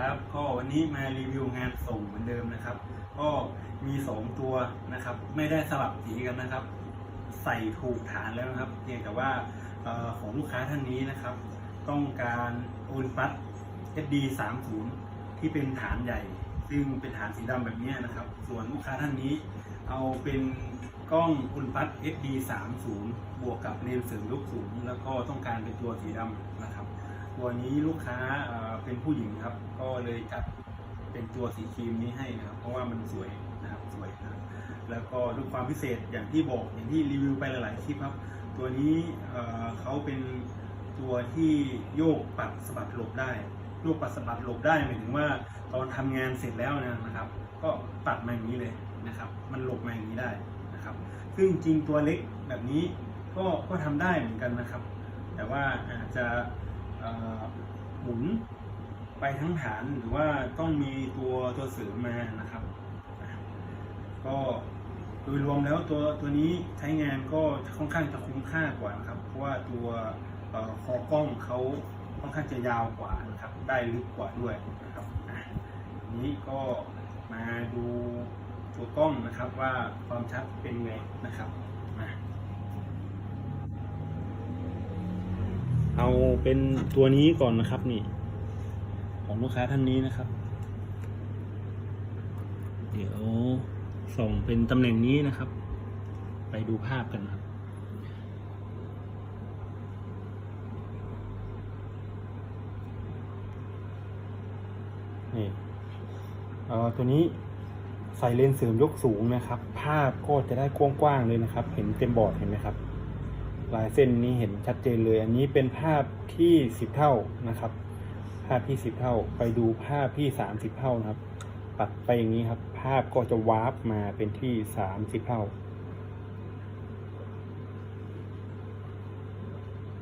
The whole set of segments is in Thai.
ครับก็วันนี้มารีวิวงานส่งเหมือนเดิมนะครับ ก็มีสองตัวนะครับ ไม่ได้สลับสีกันนะครับ ใส่ถูกฐานแล้วนะครับเพียงแต่ว่าออของลูกค้าท่านนี้นะครับ ต้องการโอนปัต SD 3 0ที่เป็นฐานใหญ่ ซึ่งเป็นฐานสีดำแบบนี้นะครับ ส่วนลูกค้าท่านนี้ เอาเป็นกล้องอุลปัต SD 3 0บวกกับเลนส์เสริมยกสูงแล้วก็ต้องการเป็นตัวสีดำนะครับ ตัวนี้ลูกค้าเป็นผู้หญิงครับ ก็เลยจัดเป็นตัวสีครีมนี้ให้นะครับ เพราะว่ามันสวยนะครับสวยนะครับแล้วก็ด้วยความพิเศษอย่างที่บอกอย่างที่รีวิวไปหลายๆคลิปครับ ตัวนี้เขาเป็นตัวที่โยกปัดสะบัดหลบได้โยกปัดสะบัดหลบได้หมายถึงว่าตอนทำงานเสร็จแล้วนะครับ ก็ปัดมาอย่างนี้เลยนะครับ มันหลบมาอย่างนี้ได้นะครับ ซึ่งจริงตัวเล็กแบบนี้ก็ก็ทำได้เหมือนกันนะครับ แต่ว่าอาจจะ หมุนไปทั้งฐานหรือว่าต้องมีตัวตัวเสริมมานะครับ ก็โดยรวมแล้วตัวตัวนี้ใช้งานก็ค่อนข้างจะคุ้มค่ากว่านะครับ เพราะว่าตัวเอ่อคอกล้องเขาค่อนข้างจะยาวกว่านะครับ ได้ลึกกว่าด้วยนะครับนี้ก็มาดูตัวกล้องนะครับว่าความชัดเป็นไงนะครับมา เอาเป็นตัวนี้ก่อนนะครับนี่ ของลูกค้าท่านนี้นะครับ เดี๋ยวส่งเป็นตำแหน่งนี้นะครับ ไปดูภาพกันครับนี่เอ่อตัวนี้ใส่เลนส์เสริมยกสูงนะครับ ภาพก็จะได้กว้างๆเลยนะครับ เห็นเต็มบอร์ดเห็นไหมครับ ลายเส้นนี้เห็นชัดเจนเลย อันนี้เป็นภาพที่สิบเท่านะครับ ภาพที่สิบเท่า ไปดูภาพที่สามสิบเท่านะครับ ปัดไปอย่างนี้ครับ ภาพก็จะวาร์ปมาเป็นที่สามสิบเท่า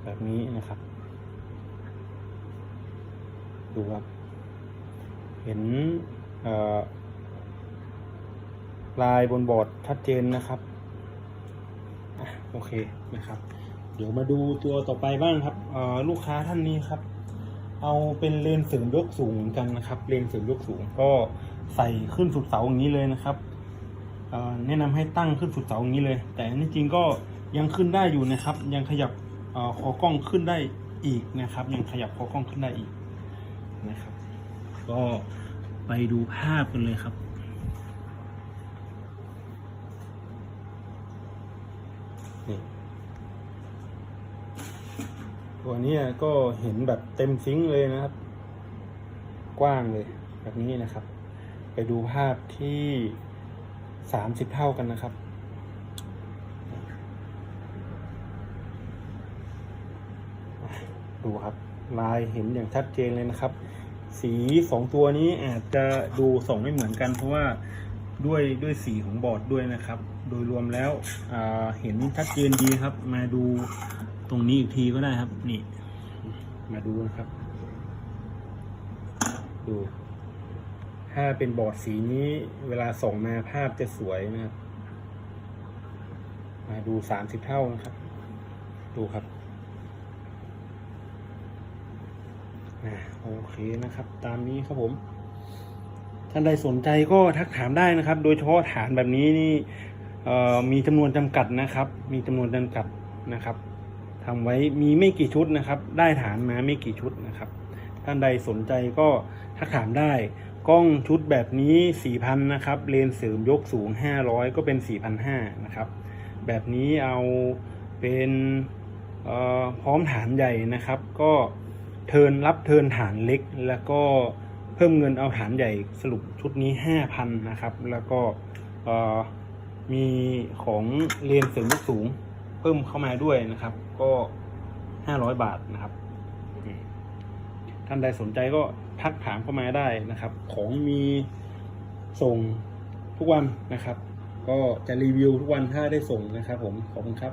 แบบนี้นะครับ ดูครับ เห็นลายบนบอร์ดชัดเจนนะครับ เคนะครับ เดี๋ยวมาดูตัวต่อไปบ้างครับลูกค้าท่านนี้ครับ เอาเป็นเลนส์เสริมยกสูงเหมือนกันนะครับ เลนส์เสริมยกสูงก็ใส่ขึ้นสุดเสาอย่างนี้เลยนะครับแนะนำให้ตั้งขึ้นสุดเสาอย่างนี้เลย แต่อันจริงก็ยังขึ้นได้อยู่นะครับ ยังขยับอคอกล้องขึ้นได้อีกนะครับ ยังขยับคอกล้องขึ้นได้อีกนะครับ ก็ไปดูภาพกันเลยครับ นี่ตัวนี้ก็เห็นแบบเต็มซิงค์เลยนะครับ กว้างเลยแบบนี้นะครับ ไปดูภาพที่สามสิบเท่ากันนะครับดูครับลายเห็นอย่างชัดเจนเลยนะครับ สีสองตัวนี้อาจจะดูส่งไม่เหมือนกันเพราะว่า ด้วยด้วยสีของบอร์ดด้วยนะครับ โดยรวมแล้วเห็นชัดเจนดีครับ มาดูตรงนี้อีกทีก็ได้ครับ นี่ มาดูนะครับ ดู ถ้าเป็นบอร์ดสีนี้ เวลาส่งมาภาพจะสวยนะครับ มาดูสามสิบเท่านะครับ ดูครับโอเคนะครับ ตามนี้ครับผม ท่านใดสนใจก็ทักถามได้นะครับ โดยเฉพาะฐานแบบนี้นี่มีจำนวนจำกัดนะครับ มีจำนวนจำกัดนะครับทำไว้มีไม่กี่ชุดนะครับ ได้ฐานมาไม่กี่ชุดนะครับ ท่านใดสนใจก็ทักถามได้กล้องชุดแบบนี้ 4,000 นะครับ เลนส์เสริมยกสูง 500 ก็เป็น 4,500 นะครับ แบบนี้เอาเป็นพร้อมฐานใหญ่นะครับ ก็เทิร์นรับเทิร์นฐานเล็กแล้วก็ เพิ่มเงินเอาฐานใหญ่สรุปชุดนี้ 5,000 นะครับ แล้วก็มีของเลนส์เสริมยกสูงเพิ่มเข้ามาด้วยนะครับ ก็ 500 บาทนะครับ ท่านใดสนใจก็ทักถามเข้ามาได้นะครับ ของมีส่งทุกวันนะครับ ก็จะรีวิวทุกวันถ้าได้ส่งนะครับผม ขอบคุณครับ